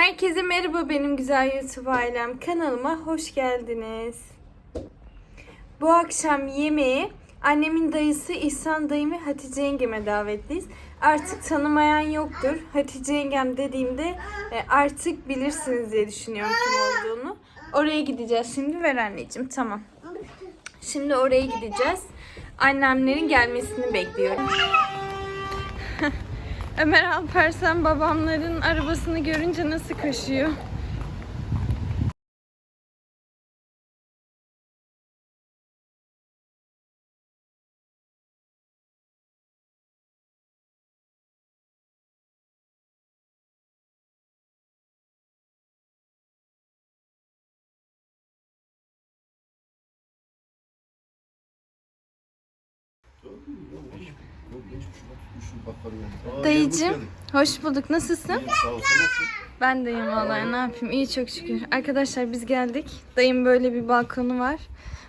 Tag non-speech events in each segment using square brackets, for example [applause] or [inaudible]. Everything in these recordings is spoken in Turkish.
Herkese merhaba benim güzel YouTube ailem. Kanalıma hoş geldiniz. Bu akşam yemeği annemin dayısı İhsan dayım ve Hatice yengeme davetliyiz. Artık tanımayan yoktur. Hatice yengem dediğimde e, artık bilirsiniz diye düşünüyorum kim olduğunu. Oraya gideceğiz şimdi. Ver anneciğim tamam. Şimdi oraya gideceğiz. Annemlerin gelmesini bekliyorum. [laughs] Ömer Alpersen babamların arabasını görünce nasıl koşuyor? Dayıcım, hoş bulduk. Nasılsın? Sağ ol, nasılsın? Ben deyim vallahi ne yapayım. İyi çok şükür. Arkadaşlar biz geldik. Dayım böyle bir balkonu var.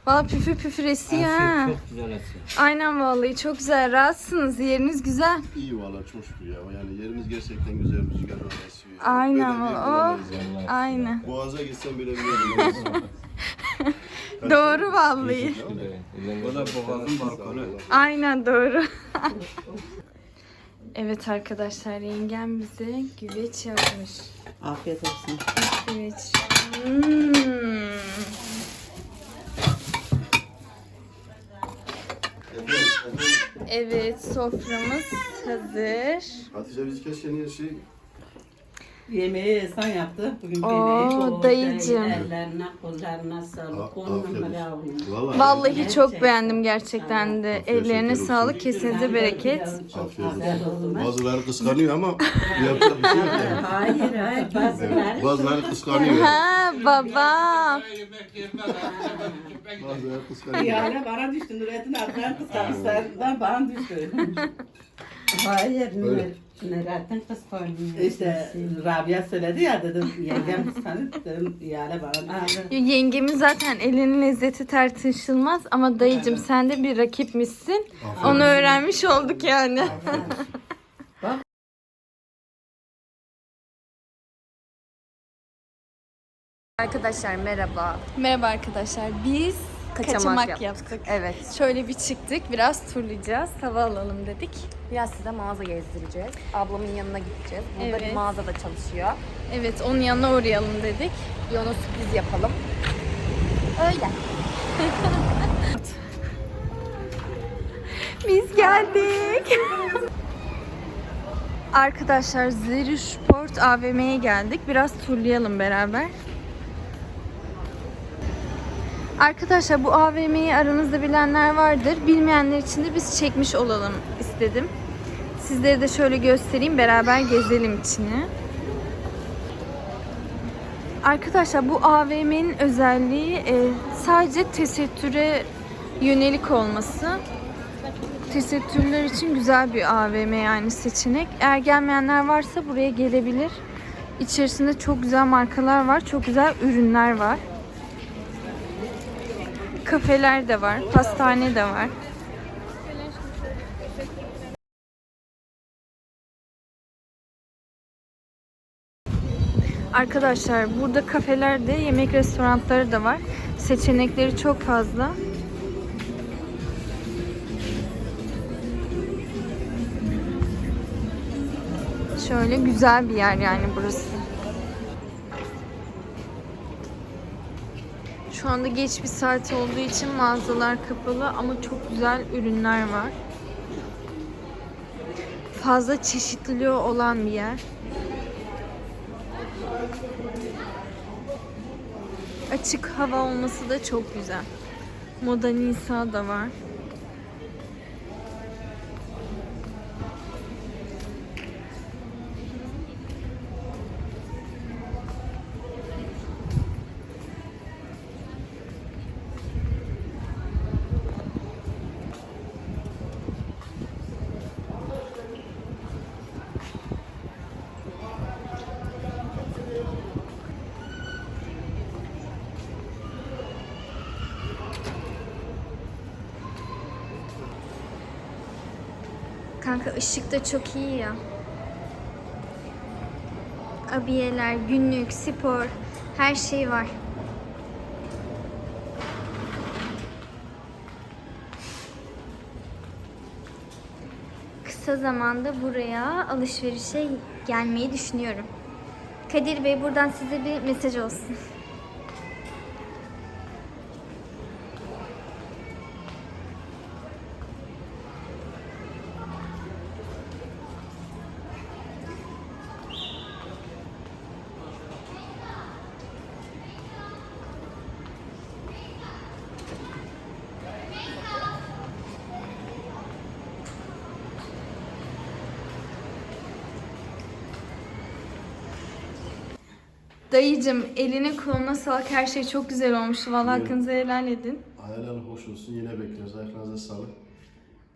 Valla püfür püfür esiyor ha. Çok güzel esiyor. Aynen vallahi çok güzel. Rahatsınız. Yeriniz güzel. İyi valla çok şükür ya. Yani yerimiz gerçekten güzel rüzgar var esiyor. Aynen valla. yani. Aynen. Boğaza gitsem bile biliyorum. [laughs] Doğru vallahi. O da boğazın balkonu. Aynen doğru. [laughs] evet arkadaşlar yengem bize güveç yapmış. Afiyet olsun. Güveç. Hmm. Evet soframız hazır. Hatice biz keşke niye şey Yemeği sen yaptı. Bugün Oo, dayıcım. Ellerine, kollarına sağlık. On numara. Valla. Vallahi çok beğendim gerçekten de. Afiyet Ellerine olsun. sağlık, kesinize bereket. Afiyet olsun. Bazıları kıskanıyor ama yapacak bir şey yok yani. [laughs] Hayır hayır. Bazıları Bazıları kıskanıyor. Ha baba. Bazıları kıskanıyor. Yani bana düştü. Nurettin Akran kıskançlarından bana düştü. [laughs] Hayır. Öyle. Nurettin kız koymuyor. işte Rabia söyledi ya dedim yengem kıskanır dedim yani bana. Yengemin zaten elinin lezzeti tartışılmaz ama dayıcım sen de bir rakipmişsin. Onu öğrenmiş olduk yani. [laughs] Arkadaşlar merhaba. Merhaba arkadaşlar. Biz kaçamak, Kaçamak yaptık. Evet. Şöyle bir çıktık. Biraz turlayacağız. Hava alalım dedik. Biraz size mağaza gezdireceğiz. Ablamın yanına gideceğiz. Burada Evet. bir mağazada çalışıyor. Evet onun yanına uğrayalım dedik. Bir ona sürpriz yapalım. Öyle. [laughs] Biz geldik. Arkadaşlar Zeri Sport AVM'ye geldik. Biraz turlayalım beraber. Arkadaşlar bu AVM'yi aranızda bilenler vardır. Bilmeyenler için de biz çekmiş olalım istedim. Sizlere de şöyle göstereyim. Beraber gezelim içini. Arkadaşlar bu AVM'nin özelliği e, sadece tesettüre yönelik olması. Tesettürler için güzel bir AVM yani seçenek. Eğer gelmeyenler varsa buraya gelebilir. İçerisinde çok güzel markalar var. Çok güzel ürünler var. Kafeler de var. Pastane de var. Arkadaşlar burada kafelerde yemek restoranları da var. Seçenekleri çok fazla. Şöyle güzel bir yer yani burası. Şu anda geç bir saat olduğu için mağazalar kapalı ama çok güzel ürünler var. Fazla çeşitliliği olan bir yer. Açık hava olması da çok güzel. Moda Nisa da var. Kanka ışık da çok iyi ya. abiyeler, günlük, spor, her şey var. Kısa zamanda buraya alışverişe gelmeyi düşünüyorum. Kadir Bey buradan size bir mesaj olsun. Dayıcım eline koluna sağlık her şey çok güzel olmuş. Vallahi Evet. hakkınızı helal edin. Hayal hoş olsun. Yine bekleriz. Ayaklarınıza sağlık.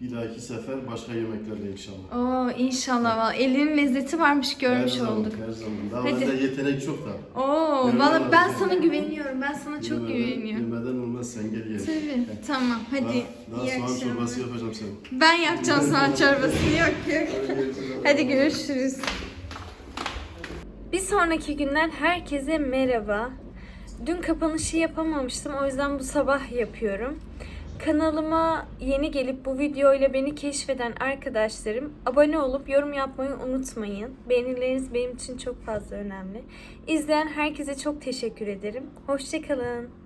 Bir dahaki sefer başka yemeklerle inşallah. Oo inşallah vallahi elinin lezzeti varmış görmüş her zaman, olduk. Her zaman. Daha Hadi. bende yetenek çok da. Oo vallahi ben olmaz. sana güveniyorum. Ben sana çok Yemeden- güveniyorum. Yemeden olmaz sen gel ye. Tabii. Tamam hadi. Daha, daha soğan çorbası yapacağım sana. Ben yapacağım soğan çorbasını. Yok yok. Hadi görüşürüz. Bir sonraki günden herkese merhaba. Dün kapanışı yapamamıştım o yüzden bu sabah yapıyorum. Kanalıma yeni gelip bu videoyla beni keşfeden arkadaşlarım abone olup yorum yapmayı unutmayın. Beğenileriniz benim için çok fazla önemli. İzleyen herkese çok teşekkür ederim. Hoşçakalın.